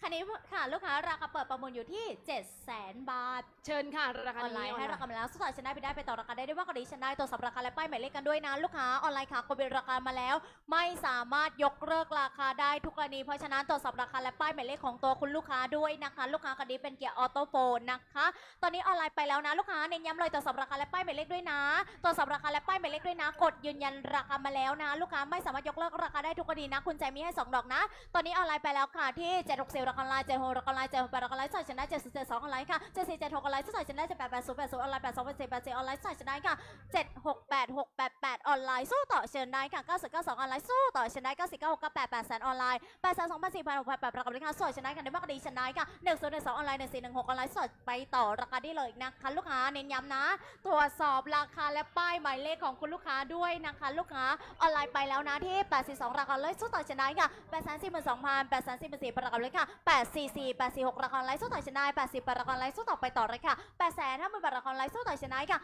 คันนี้ค่ะลูกค้าราคาเปิดประมูลอยู่ที่ 7 0 0 0สนบาท เชิญค่ะ ราคาออนไลน์ให้ราคามาแล้วสุดท้ายฉันได้ไปได้ไปต่อราคาได้ด้ว่ากว่านี้ฉันได้ตัวสับราคาและป้ายหมายเลขกันด้วยนะ ลูกค้าออนไลน์ค่ะกดเป็นราคามาแล้ว ไม่สามารถยกเลิกราคาได้ทุกกรณีเพราะฉะนั้นตัวสับราคาและป้ายหมายเลขของตัวคุณลูกค้าด้วยนะคะ ลูกค้าคันนี้เป็นเกียร์ออโต้โฟนนะคะ ตอนนี้ออนไลน์ไปแล้วนะ ลูกค้าเน้นย้ำเลยตัวสับราคาและป้ายหมายเลขด้วยนะ ตัวสับราคาและป้ายหมายเลขด้วยนะ กดยืนยันราคามาแล้วนะ ลูกค้าไม่สามารถยกเลิกราคาได้ทุกกรณีนะ คุณใจมีให้สองดอกนะ ตอนนี้ออนไลน์ไปแล้วค่ะที่เจ็ดหกเซ7 6 0ก็ไลน์เจ็ดหกอราไลน์เจ็ดหแปดเราก็ไลน์สายชนะเจ็ดสเจ็ดสองออนไลน์ค่ะเจ็ดสี่เจ็ดหกก็ไลน์สายชนะเจ็ดแปดแปดศูนย์แปดศูนย์ออนไลน์แปดสองแปดสี่แปดสี่ออนไลน์สายชนะค่ะเจ็ดหกแปดหกแปดแปดออนไลน์สู้ต่อเชนได้ค่ะเก้าสิบเก้าสองออนไลน์สู้ต่อเชนญได้เก้าสิบเก้าหกเก้าแปดแปดแสนออนไลน์แปดแสนสองพันสี่พันหกพันแปดประกอบด้วยค่ะสวยชนะกันได้มากดีชนะค่ะหนึ่งศูนย์หนึ่งสองออนไลน์หนึ่งสี่หนึ่งหกออนไลน์สดไปต่อราคาได้เลยนะคะลูกค้าเน้นย้ำนะ ตรวจสอบราคาและป้ายหมายเลขของคุณลูกค้าด้วยนะคะลูกค้าออนไลน์ไปแล้วนะที่ 82 ราคาเลยสู้ต่อชนะค่ะ8 4 2 0 0 0 8 4 4 0 0ประกอบเลยค่ะ844 846ราคาไลฟ์สู้ต่อชนะ80ราคาไลฟ์สู้ต่อไปต่อเลยค่ะ8 5 0 0 0 0ราคาไลฟ์สู้ต่อชนะค่ะ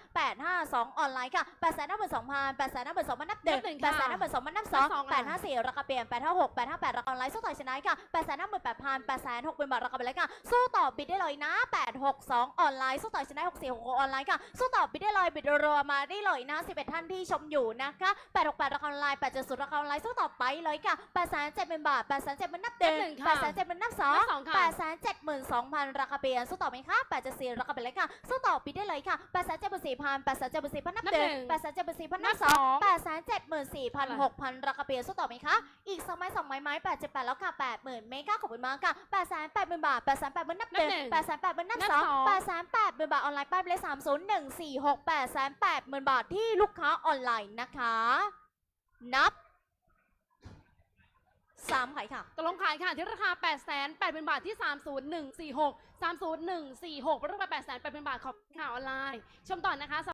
852 ออนไลน์ค่ะ8 5 2 0 0 8 5 2 0 0นับหนึ่งนับหนึ่ง8ค่ะ5 2 0 0นับสนัอบงสอง8 5 4ราคาเปลี่ยน856 858ราคาไลฟ์สู้ต่อชนะค่ะ8 5 8 0 0 0 8 6 0 0 0บาทราคาไปเลยค่ะสู้ต่อบิดได้เลยนะ862 ออนไลน์สู้ต่อชนะ6466ออนไลน์ค่ะสู้ต่อบิดได้เลยบิดรัวๆมาได้เลยนะ11 ท่านที่ชมอยู่นะคะ868ราคาออนไลน์870ราคาออนไลน์สู้ต่อไปเลยค่ะ870,000บาท870,000นับหนึ่งนับหนึ่งค่ะ 870,000นับสองนับสองค่ะ872,000ราคาเปลี่ยนสู้ต่อไหมคะ874ราคาไปเลยค่ะสู้ต่อบิดได้เลยค่ะ874,000 874,000นับหนึ่ง874,000นับสอง874,000 6,000ราคาเปลี่ยนสู้ต่อไหมคะอีกสองไม้สองไม้ไม้878แล้วค่ะ80,000เมกะขอบคุณมากค่ะ880,000บาท880,000นับหนึ่งนับหนึ่ง880,000นับนับสองสอง880,000บาทออนไลน์ป้ายเลข301468 880,000บาทที่ลูกค้าออนไลน์นะคะ นับ สามไข่ค่ะตกลงขายค่ะที่ราคา 8 8 0 0 0 บาทที่ 30146 30146ราคา8 8 0 0 0 บาทขอบข่าวออนไลน์ ชมต่อนะคะ